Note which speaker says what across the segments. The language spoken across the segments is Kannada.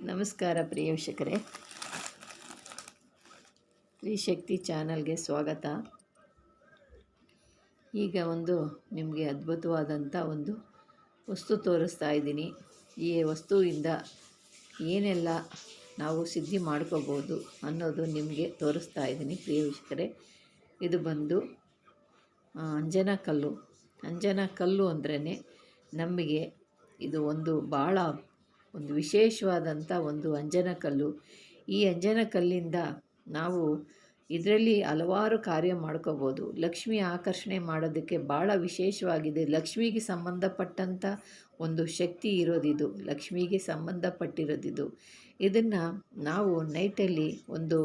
Speaker 1: ನಮಸ್ಕಾರ ಪ್ರಿಯ ವೀಕ್ಷಕರೇ. ತ್ರಿಶಕ್ತಿ ಚಾನಲ್ಗೆ ಸ್ವಾಗತ. ಈಗ ಒಂದು ನಿಮಗೆ ಅದ್ಭುತವಾದಂಥ ಒಂದು ವಸ್ತು ತೋರಿಸ್ತಾ ಇದ್ದೀನಿ. ಈ ವಸ್ತುವಿಂದ ಏನೆಲ್ಲ ನಾವು ಸಿದ್ಧಿ ಮಾಡ್ಕೋಬೋದು ಅನ್ನೋದು ನಿಮಗೆ ತೋರಿಸ್ತಾ ಇದ್ದೀನಿ ಪ್ರಿಯ ವೀಕ್ಷಕರೇ. ಇದು ಬಂದು ಅಂಜನ ಕಲ್ಲು. ಅಂಜನ ಕಲ್ಲು ಅಂದ್ರೇ ನಮಗೆ ಇದು ಒಂದು ಭಾಳ ಒಂದು ವಿಶೇಷವಾದಂಥ ಒಂದು ಅಂಜನಕಲ್ಲು ಈ ಅಂಜನಕಲ್ಲಿಂದ ನಾವು ಇದರಲ್ಲಿ ಹಲವಾರು ಕಾರ್ಯ ಮಾಡ್ಕೋಬೋದು. ಲಕ್ಷ್ಮಿ ಆಕರ್ಷಣೆ ಮಾಡೋದಕ್ಕೆ ಭಾಳ ವಿಶೇಷವಾಗಿದೆ. ಲಕ್ಷ್ಮಿಗೆ ಸಂಬಂಧಪಟ್ಟಂಥ ಒಂದು ಶಕ್ತಿ ಇರೋದಿದು. ಲಕ್ಷ್ಮಿಗೆ ಸಂಬಂಧಪಟ್ಟಿರೋದಿದು. ಇದನ್ನು ನಾವು ನೈಟಲ್ಲಿ ಒಂದು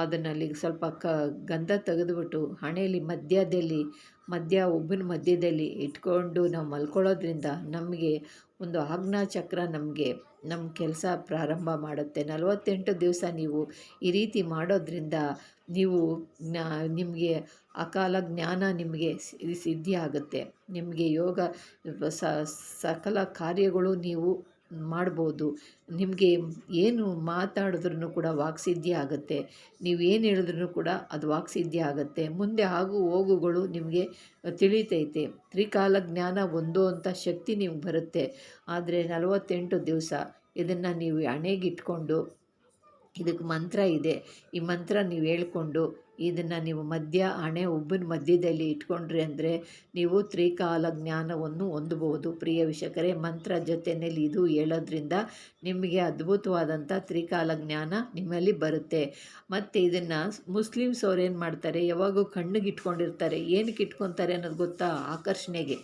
Speaker 1: ಅದನ್ನಲ್ಲಿ ಸ್ವಲ್ಪ ಕ ಗಂಧ ತೆಗೆದುಬಿಟ್ಟು ಹಣೆಯಲ್ಲಿ ಮಧ್ಯದಲ್ಲಿ ಮಧ್ಯ ಒಬ್ಬನ ಮಧ್ಯದಲ್ಲಿ ಇಟ್ಕೊಂಡು ನಾವು ಮಲ್ಕೊಳ್ಳೋದ್ರಿಂದ ನಮಗೆ ಒಂದು ಆಜ್ಞಾ ಚಕ್ರ ನಮಗೆ ನಮ್ಮ ಕೆಲಸ ಪ್ರಾರಂಭ ಮಾಡುತ್ತೆ. ನಲವತ್ತೆಂಟು ದಿವಸ ನೀವು ಈ ರೀತಿ ಮಾಡೋದ್ರಿಂದ ನೀವು ನಿಮಗೆ ಅಕಾಲ ಜ್ಞಾನ ನಿಮಗೆ ಸಿ- ಸಿದ್ಧಿ ಆಗುತ್ತೆ ನಿಮಗೆ ಯೋಗ ಸಕಲ ಕಾರ್ಯಗಳು ನೀವು ಮಾಡ್ಬೋದು. ನಿಮಗೆ ಏನು ಮಾತಾಡಿದ್ರೂ ಕೂಡ ವಾಕ್ಸಿದ್ಧಿ ಆಗುತ್ತೆ. ನೀವು ಏನು ಹೇಳಿದ್ರೂ ಕೂಡ ಅದು ವಾಕ್ಸಿದ್ಧಿ ಆಗುತ್ತೆ. ಮುಂದೆ ಆಗು ಹೋಗುಗಳು ನಿಮಗೆ ತಿಳಿತೈತೆ. ತ್ರಿಕಾಲ ಜ್ಞಾನ ಒಂದು ಅಂತ ಶಕ್ತಿ ನಿಮ್ಗೆ ಬರುತ್ತೆ. ಆದರೆ ನಲವತ್ತೆಂಟು ದಿವಸ ಇದನ್ನು ನೀವು ಹಣೆಗಿಟ್ಕೊಂಡು ಇದಕ್ಕೆ ಮಂತ್ರ ಇದೆ. ಈ ಮಂತ್ರ ನೀವು ಹೇಳ್ಕೊಂಡು ಇದನ್ನು ನೀವು ಮಧ್ಯ ಹಣೆ ಒಬ್ಬನ ಮಧ್ಯದಲ್ಲಿ ಇಟ್ಕೊಂಡ್ರಿ ಅಂದರೆ ನೀವು ತ್ರಿಕಾಲ ಜ್ಞಾನವನ್ನು ಹೊಂದಬಹುದು. ಪ್ರಿಯ ವಿಷಕರೇ ಮಂತ್ರ ಜೊತೆಯಲ್ಲಿ ಇದು ಹೇಳೋದ್ರಿಂದ ನಿಮಗೆ ಅದ್ಭುತವಾದಂಥ ತ್ರಿಕಾಲ ಜ್ಞಾನ ನಿಮ್ಮಲ್ಲಿ ಬರುತ್ತೆ. ಮತ್ತು ಇದನ್ನು ಮುಸ್ಲಿಮ್ಸ್ ಅವ್ರು ಏನು ಮಾಡ್ತಾರೆ? ಯಾವಾಗೂ ಕಣ್ಣಿಗೆ ಇಟ್ಕೊಂಡಿರ್ತಾರೆ. ಏನಕ್ಕೆ ಇಟ್ಕೊತಾರೆ ಅನ್ನೋದು ಗೊತ್ತಾ? ಆಕರ್ಷಣೆಗೆ.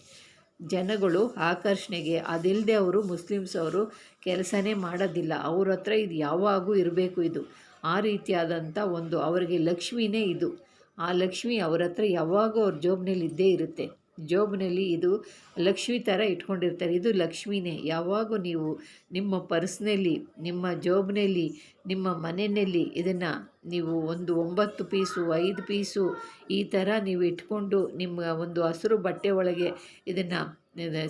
Speaker 1: ಜನಗಳು ಆಕರ್ಷಣೆಗೆ ಅದಿಲ್ಲದೆ ಅವರು ಮುಸ್ಲಿಮ್ಸ್ ಅವರು ಕೆಲಸನೇ ಮಾಡೋದಿಲ್ಲ. ಅವ್ರ ಹತ್ರ ಇದು ಯಾವಾಗೂ ಇರಬೇಕು ಇದು. ಆ ರೀತಿಯಾದಂಥ ಒಂದು ಅವರಿಗೆ ಲಕ್ಷ್ಮಿನೇ ಇದು. ಆ ಲಕ್ಷ್ಮಿ ಅವ್ರ ಹತ್ರ ಯಾವಾಗೂ ಅವ್ರ ಜೋಬ್ನಲ್ಲಿ ಇದ್ದೇ ಇರುತ್ತೆ. ಜೋಬ್ನಲ್ಲಿ ಇದು ಲಕ್ಷ್ಮಿ ಥರ ಇಟ್ಕೊಂಡಿರ್ತಾರೆ. ಇದು ಲಕ್ಷ್ಮಿನೇ. ಯಾವಾಗ ನೀವು ನಿಮ್ಮ ಪರ್ಸ್ನಲ್ಲಿ, ನಿಮ್ಮ ಜೋಬ್ನಲ್ಲಿ, ನಿಮ್ಮ ಮನೆಯಲ್ಲಿ ಇದನ್ನು ನೀವು ಒಂದು ಒಂಬತ್ತು ಪೀಸು, ಐದು ಪೀಸು ಈ ಥರ ನೀವು ಇಟ್ಕೊಂಡು ನಿಮ್ಮ ಒಂದು ಹಸಿರು ಬಟ್ಟೆ ಒಳಗೆ ಇದನ್ನು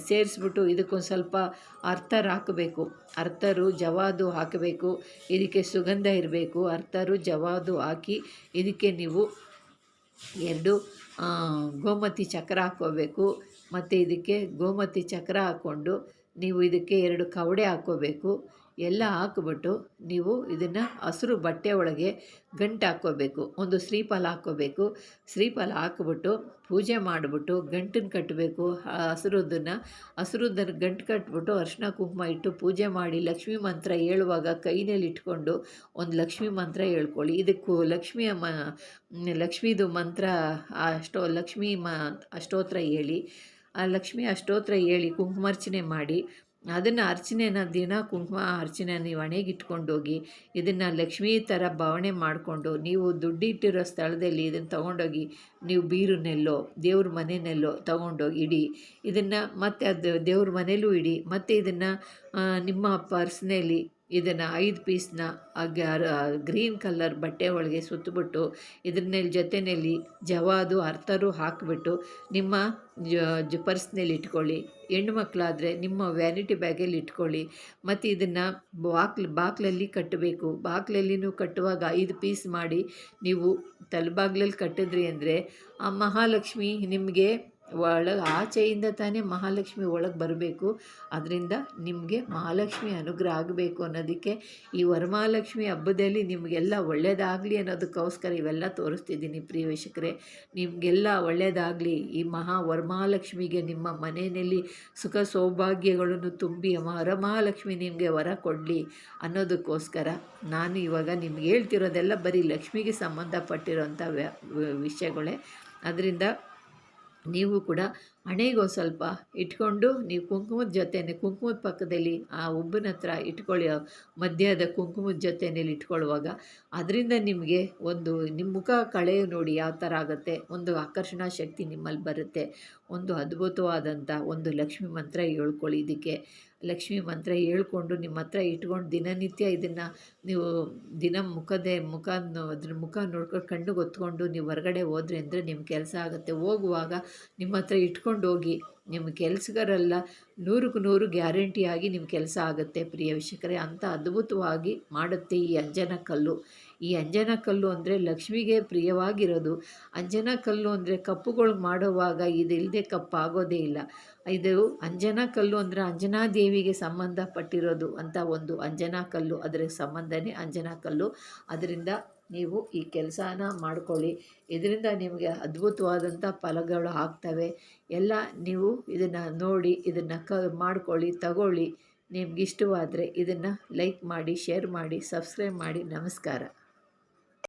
Speaker 1: ಸೇರಿಸ್ಬಿಟ್ಟು ಇದಕ್ಕೊಂದು ಸ್ವಲ್ಪ ಅರ್ಥರ್ ಹಾಕಬೇಕು. ಅರ್ಥರು ಜವಾದು ಹಾಕಬೇಕು. ಇದಕ್ಕೆ ಸುಗಂಧ ಇರಬೇಕು. ಅರ್ಥರು ಜವಾದು ಹಾಕಿ ಇದಕ್ಕೆ ನೀವು ಎರಡು ಗೋಮತಿ ಚಕ್ರ ಹಾಕ್ಕೋಬೇಕು ಮತ್ತು ಇದಕ್ಕೆ ಗೋಮತಿ ಚಕ್ರ ಹಾಕ್ಕೊಂಡು ನೀವು ಇದಕ್ಕೆ ಎರಡು ಕವಡೆ ಹಾಕ್ಕೋಬೇಕು ಎಲ್ಲ ಹಾಕ್ಬಿಟ್ಟು ನೀವು ಇದನ್ನು ಹಸಿರು ಬಟ್ಟೆ ಒಳಗೆ ಗಂಟು ಹಾಕ್ಕೋಬೇಕು. ಒಂದು ಶ್ರೀಫಲ ಹಾಕ್ಕೋಬೇಕು. ಶ್ರೀಫಲ ಹಾಕ್ಬಿಟ್ಟು ಪೂಜೆ ಮಾಡಿಬಿಟ್ಟು ಗಂಟನ್ನು ಕಟ್ಟಬೇಕು. ಹಸಿರುದನ್ನು ಹಸಿರುದನ್ನು ಗಂಟು ಕಟ್ಬಿಟ್ಟು ಅರಿಶಿನ ಕುಂಕುಮ ಇಟ್ಟು ಪೂಜೆ ಮಾಡಿ ಲಕ್ಷ್ಮೀ ಮಂತ್ರ ಹೇಳುವಾಗ ಕೈನಲ್ಲಿ ಇಟ್ಕೊಂಡು ಒಂದು ಲಕ್ಷ್ಮೀ ಮಂತ್ರ ಹೇಳ್ಕೊಳ್ಳಿ. ಇದಕ್ಕೂ ಲಕ್ಷ್ಮಿಯ ಮ, ಲಕ್ಷ್ಮೀದು ಮಂತ್ರ, ಅಷ್ಟೋ, ಲಕ್ಷ್ಮೀ ಮ, ಅಷ್ಟೋತ್ರ ಹೇಳಿ. ಆ ಲಕ್ಷ್ಮಿ ಅಷ್ಟೋತ್ರ ಹೇಳಿ ಕುಂಕುಮಾರ್ಚನೆ ಮಾಡಿ ಅದನ್ನು ಅರ್ಚನೆನ ದಿನ ಕುಂಕುಮ ಅರ್ಚನೆ ನೀವು ಹಣೆಗೆ ಇಟ್ಕೊಂಡೋಗಿ ಇದನ್ನು ಲಕ್ಷ್ಮೀ ಥರ ಭಾವನೆ ಮಾಡಿಕೊಂಡು ನೀವು ದುಡ್ಡಿಟ್ಟಿರೋ ಸ್ಥಳದಲ್ಲಿ ಇದನ್ನು ತೊಗೊಂಡೋಗಿ ನೀವು ಬೀರುನೆಲ್ಲೋ, ದೇವ್ರ ಮನೆಯಲ್ಲೋ ತೊಗೊಂಡೋಗಿ ಇಡಿ. ಇದನ್ನು ಮತ್ತೆ ಅದು ದೇವ್ರ ಮನೇಲೂ ಇಡಿ. ಮತ್ತು ಇದನ್ನು ನಿಮ್ಮ ಪರ್ಸ್ನಲ್ಲಿ ಇದನ್ನು ಐದು ಪೀಸ್ನ ಗ್ರೀನ್ ಕಲರ್ ಬಟ್ಟೆ ಒಳಗೆ ಸುತ್ತಬಿಟ್ಟು ಇದ್ರಲ್ಲಿ ಜೊತೆಯಲ್ಲಿ ಜವಾದು ಅರ್ಥರು ಹಾಕಿಬಿಟ್ಟು ನಿಮ್ಮ ಜ ಪರ್ಸ್ನಲ್ಲಿ ಇಟ್ಕೊಳ್ಳಿ. ಹೆಣ್ಣು ಮಕ್ಕಳಾದರೆ ನಿಮ್ಮ ವ್ಯಾನಿಟಿ ಬ್ಯಾಗಲ್ಲಿ ಇಟ್ಕೊಳ್ಳಿ. ಮತ್ತು ಇದನ್ನು ಬಾಕ್ಲ್, ಬಾಕ್ಲಲ್ಲಿ ಕಟ್ಟಬೇಕು ಬಾಕ್ಲಲ್ಲಿನೂ ಕಟ್ಟುವಾಗ ಐದು ಪೀಸ್ ಮಾಡಿ ನೀವು ತಲೆಬಾಗ್ಲಲ್ಲಿ ಕಟ್ಟಿದ್ರಿ ಅಂದರೆ ಆ ಮಹಾಲಕ್ಷ್ಮಿ ನಿಮಗೆ ಒಳಗೆ ಆಚೆಯಿಂದ ತಾನೇ ಮಹಾಲಕ್ಷ್ಮಿ ಒಳಗೆ ಬರಬೇಕು. ಅದರಿಂದ ನಿಮಗೆ ಮಹಾಲಕ್ಷ್ಮಿ ಅನುಗ್ರಹ ಆಗಬೇಕು ಅನ್ನೋದಕ್ಕೆ ಈ ವರಮಹಾಲಕ್ಷ್ಮಿ ಹಬ್ಬದಲ್ಲಿ ನಿಮಗೆಲ್ಲ ಒಳ್ಳೆಯದಾಗಲಿ ಅನ್ನೋದಕ್ಕೋಸ್ಕರ ಇವೆಲ್ಲ ತೋರಿಸ್ತಿದ್ದೀನಿ ಪ್ರಿಯ ವೀಕ್ಷಕರೇ. ನಿಮಗೆಲ್ಲ ಒಳ್ಳೆಯದಾಗಲಿ ಈ ಮಹಾ ವರಮಹಾಲಕ್ಷ್ಮಿಗೆ ನಿಮ್ಮ ಮನೆಯಲ್ಲಿ ಸುಖ ಸೌಭಾಗ್ಯಗಳನ್ನು ತುಂಬಿ ವರಮಹಾಲಕ್ಷ್ಮಿ ನಿಮಗೆ ವರ ಕೊಡಲಿ ಅನ್ನೋದಕ್ಕೋಸ್ಕರ ನಾನು ಇವಾಗ ನಿಮ್ಗೆ ಹೇಳ್ತಿರೋದೆಲ್ಲ ಬರೀ ಲಕ್ಷ್ಮಿಗೆ ಸಂಬಂಧಪಟ್ಟಿರೋಂಥ ವಿಷಯಗಳೇ. ಅದರಿಂದ ನೀವು ಕೂಡ ಹಣೆಗೆ ಸ್ವಲ್ಪ ಇಟ್ಕೊಂಡು ನೀವು ಕುಂಕುಮದ ಜೊತೆನೆ, ಕುಂಕುಮದ ಪಕ್ಕದಲ್ಲಿ ಆ ಉಬ್ಬನ ಹತ್ರ ಇಟ್ಕೊಳ್ಳಿ ಮಧ್ಯದ ಕುಂಕುಮದ ಜೊತೆಯಲ್ಲಿ ಇಟ್ಕೊಳ್ಳುವಾಗ. ಅದರಿಂದ ನಿಮಗೆ ಒಂದು ನಿಮ್ಮ ಮುಖ ಕಳೆ ನೋಡಿ ಯಾವ ಥರ ಆಗುತ್ತೆ, ಒಂದು ಆಕರ್ಷಣಾ ಶಕ್ತಿ ನಿಮ್ಮಲ್ಲಿ ಬರುತ್ತೆ. ಒಂದು ಅದ್ಭುತವಾದಂಥ ಒಂದು ಲಕ್ಷ್ಮಿ ಮಂತ್ರ ಹೇಳ್ಕೊಳ್ಳಿ ಇದಕ್ಕೆ. ಲಕ್ಷ್ಮಿ ಮಂತ್ರ ಹೇಳ್ಕೊಂಡು ನಿಮ್ಮ ಹತ್ರ ಇಟ್ಕೊಂಡು ದಿನನಿತ್ಯ ಇದನ್ನು ನೀವು ದಿನ ಮುಖದೇ, ಮುಖ ಅದ್ರ ಮುಖ ನೋಡ್ಕೊಂಡು ಕಣ್ಣು ಗೊತ್ಕೊಂಡು ನೀವು ಹೊರಗಡೆ ಹೋದ್ರೆ ಅಂದರೆ ನಿಮ್ಮ ಕೆಲಸ ಆಗುತ್ತೆ. ಹೋಗುವಾಗ ನಿಮ್ಮ ಹತ್ರ ಇಟ್ಕೊಂಡು ಹೋಗಿ ನಿಮ್ಮ ಕೆಲಸಗಾರೆಲ್ಲ ನೂರಕ್ಕೆ ನೂರು ಗ್ಯಾರಂಟಿಯಾಗಿ ನಿಮ್ಮ ಕೆಲಸ ಆಗುತ್ತೆ ಪ್ರಿಯ ವೀಕ್ಷಕರೇ. ಅಂಥ ಅದ್ಭುತವಾಗಿ ಮಾಡುತ್ತೆ ಈ ಅಂಜನ ಕಲ್ಲು. ಈ ಅಂಜನ ಕಲ್ಲು ಅಂದರೆ ಲಕ್ಷ್ಮಿಗೆ ಪ್ರಿಯವಾಗಿರೋದು. ಅಂಜನ ಕಲ್ಲು ಅಂದರೆ ಕಪ್ಪುಗಳು ಮಾಡುವಾಗ ಇದಿಲ್ಲದೆ ಕಪ್ಪಾಗೋದೇ ಇಲ್ಲ. ಇದು ಅಂಜನ ಕಲ್ಲು ಅಂದರೆ ಅಂಜನಾ ದೇವಿಗೆ ಸಂಬಂಧಪಟ್ಟಿರೋದು ಅಂತ ಒಂದು ಅಂಜನಾ ಕಲ್ಲು. ಅದರ ಸಂಬಂಧನೇ ಅಂಜನಾ ಕಲ್ಲು. ಅದರಿಂದ ನೀವು ಈ ಕೆಲಸನ ಮಾಡ್ಕೊಳ್ಳಿ. ಇದರಿಂದ ನಿಮಗೆ ಅದ್ಭುತವಾದಂಥ ಫಲಗಳು ಆಗ್ತವೆ. ಎಲ್ಲ ನೀವು ಇದನ್ನು ನೋಡಿ, ಇದನ್ನು ಕ, ಮಾಡ್ಕೊಳ್ಳಿ, ತಗೊಳ್ಳಿ. ನಿಮ್ಗೆ ಇಷ್ಟವಾದರೆ ಇದನ್ನು ಲೈಕ್ ಮಾಡಿ, ಶೇರ್ ಮಾಡಿ, ಸಬ್ಸ್ಕ್ರೈಬ್ ಮಾಡಿ. ನಮಸ್ಕಾರ.